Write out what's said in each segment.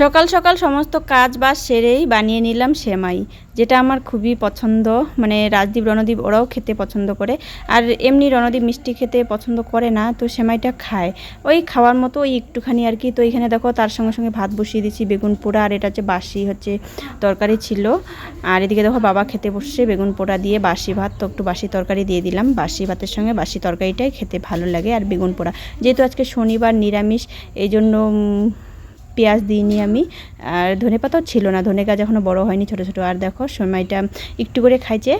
সকাল সকাল সমস্ত কাজ বাজ সেরেই বানিয়ে নিলাম সেমাই, যেটা আমার খুবই পছন্দ। মানে রাজদীপ, রণদীপ ওরাও খেতে পছন্দ করে। আর এমনি রণদীপ মিষ্টি খেতে পছন্দ করে না, তো সেমাইটা খায়। ওই খাওয়ার মতো ওই একটুখানি আর কি। তো এখানে দেখো, তার সঙ্গে সঙ্গে ভাত বসিয়ে দিচ্ছি বেগুন পোড়া, আর এটা হচ্ছে বাসি হচ্ছে তরকারি ছিল। আর এদিকে দেখো, বাবা খেতে বসছে বেগুন পোড়া দিয়ে বাসি ভাত। তো একটু বাসি তরকারি দিয়ে দিলাম। বাসি ভাতের সঙ্গে বাসি তরকারিটাই খেতে ভালো লাগে আর বেগুন পোড়া। যেহেতু আজকে শনিবার নিরামিষ, এই জন্য পেঁয়াজ দিইনি আমি। আর ধনে পাতাও ছিল না। ধনে গাছ এখনও বড় হয়নি, ছোটো ছোটো। আর দেখো, সময়টা একটু করে খাইছে।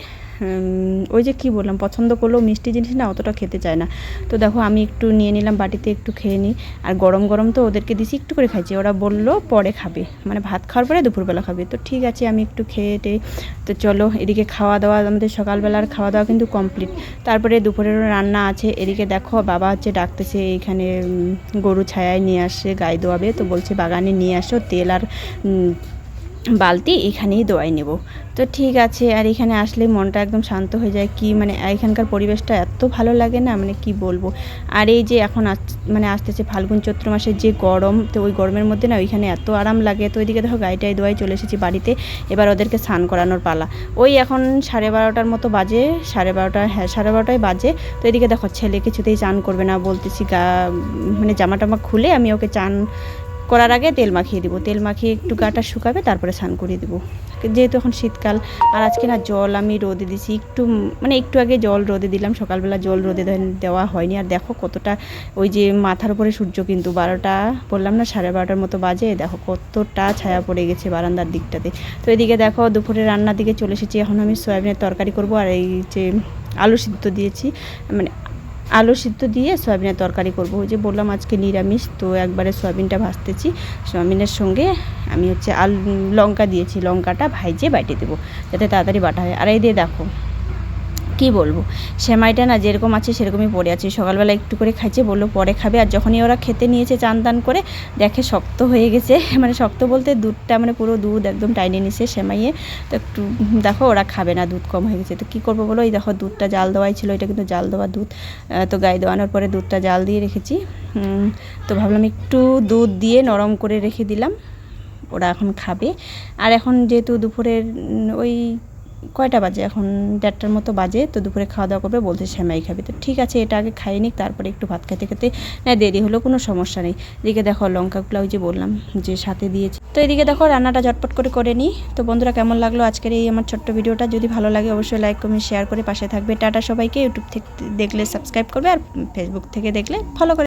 ওই যে কি বললাম, পছন্দ করলেও মিষ্টি জিনিস না, অতটা খেতে চায় না। তো দেখো, আমি একটু নিয়ে নিলাম, বাটিতে একটু খেয়ে নিই। আর গরম গরম তো ওদেরকে দিছি, একটু করে খাইছে। ওরা বলল, পরে খাবে। মানে ভাত খাওয়ার পরে দুপুরবেলা খাবে। তো ঠিক আছে, আমি একটু খেয়ে টেয়ে, তো চলো, এদিকে খাওয়া দাওয়া আমাদের সকালবেলার খাওয়া দাওয়া কিন্তু কমপ্লিট। তারপরে দুপুরেরও রান্না আছে। এদিকে দেখো, বাবা হচ্ছে ডাকতেছে, এইখানে গরু ছায়ায় নিয়ে আসে গায়ে দোয়াবে। তো বলছে বাগানে নিয়ে আসো, তেল আর বালতি এখানেই দোয়াই নেব। তো ঠিক আছে, আর এখানে আসলে মনটা একদম শান্ত হয়ে যায়, কি মানে এখানকার পরিবেশটা এত ভালো লাগে না মানে কি বলব? আর এই যে এখন মানে আসতেছে ফাল্গুন চৈত্র মাসের যে গরম, তো ওই গরমের মধ্যে না ওইখানে এত আরাম লাগে। তো ওইদিকে দেখো গাড়িটাই দোয়াই চলে এসেছি বাড়িতে, এবার ওদেরকে স্নান করানোর পালা। ওই এখন সাড়ে বারোটার মতো বাজে, সাড়ে বারোটা হ্যাঁ সাড়ে বারোটায় বাজে। তো এদিকে দেখো ছেলে কিছুতেই চান করবে না বলতেছি গা মানে জামা টামা খুলে আমি ওকে চান করার আগে তেল মাখিয়ে দিব। তেল মাখিয়ে একটু গাটা শুকাবে, তারপরে স্নান করিয়ে দিব। যেহেতু এখন শীতকাল, আর আজকে না জল আমি রোদে দিছি, একটু মানে একটু আগে জল রোদে দিলাম, সকালবেলা জল রোদে দেওয়া হয়নি। আর দেখো কতটা ওই যে মাথার উপরে সূর্য কিন্তু, বারোটা বললাম না, সাড়ে বারোটার মতো বাজে, দেখো কতটা ছায়া পড়ে গেছে বারান্দার দিকটাতে। তো এদিকে দেখো দুপুরে রান্নার দিকে চলে এসেছি, এখন আমি সয়াবিনের তরকারি করব, আর এই যে আলু সিদ্ধ দিয়েছি মানে আলু সিদ্ধ দিয়ে সয়াবিনের তরকারি করব। ওই যে বললাম আজকে নিরামিষ, তো একবারে সয়াবিনটা ভাজতেছি। সয়াবিনের সঙ্গে আমি হচ্ছে আলু লঙ্কা দিয়েছি। লঙ্কাটা ভাইজে বাইটে দেবো, যাতে তাড়াতাড়ি বাটা হয়। আর এই দিয়ে দেখো কি বলব? সেমাইটা না যেরকম আছে সেরকমই পড়ে আছে। সকালবেলা একটু করে খাইছে, বলল পরে খাবে। আর যখনই ওরা খেতে নিয়েছে চান টান করে, দেখে শক্ত হয়ে গেছে। মানে শক্ত বলতে দুধটা মানে পুরো দুধ একদম টাইনে নিছে সেমাইয়ে। তো একটু দেখো ওরা খাবে না, দুধ কম হয়ে গেছে। তো কী করব বলো? এই দেখো দুধটা জাল দেওয়াই ছিল। এটা কিন্তু জাল দেওয়া দুধ। তো গায়ে দেওয়ানোর পরে দুধটা জাল দিয়ে রেখেছি। তো ভাবলাম একটু দুধ দিয়ে নরম করে রেখে দিলাম। ওরা এখন খাবে। আর এখন যেহেতু দুপুরের ওই কয়টা বাজে? এখন দেড়টার মতো বাজে, তো দুপুরে খাওয়া দাওয়া করবে, বলছে শ্যামাই খাবে। তো ঠিক আছে, এটা আগে খাইয়ে নিক, তারপরে একটু ভাত খেতে খেতে, না, দেরি হলেও কোনো সমস্যা নেই। এদিকে দেখো লঙ্কাগুলো ওই যে বললাম যে সাথে দিয়েছি। তো এদিকে দেখো রান্নাটা ঝটপট করে করে নিই। তো বন্ধুরা, কেমন লাগল আজকের এই আমার ছোট্ট ভিডিওটা? যদি ভালো লাগে, অবশ্যই লাইক কমেন্ট শেয়ার করে পাশে থাকবে। টাটা সবাইকে। ইউটিউব থেকে দেখলে সাবস্ক্রাইব করবে, আর ফেসবুক থেকে দেখলে ফলো করে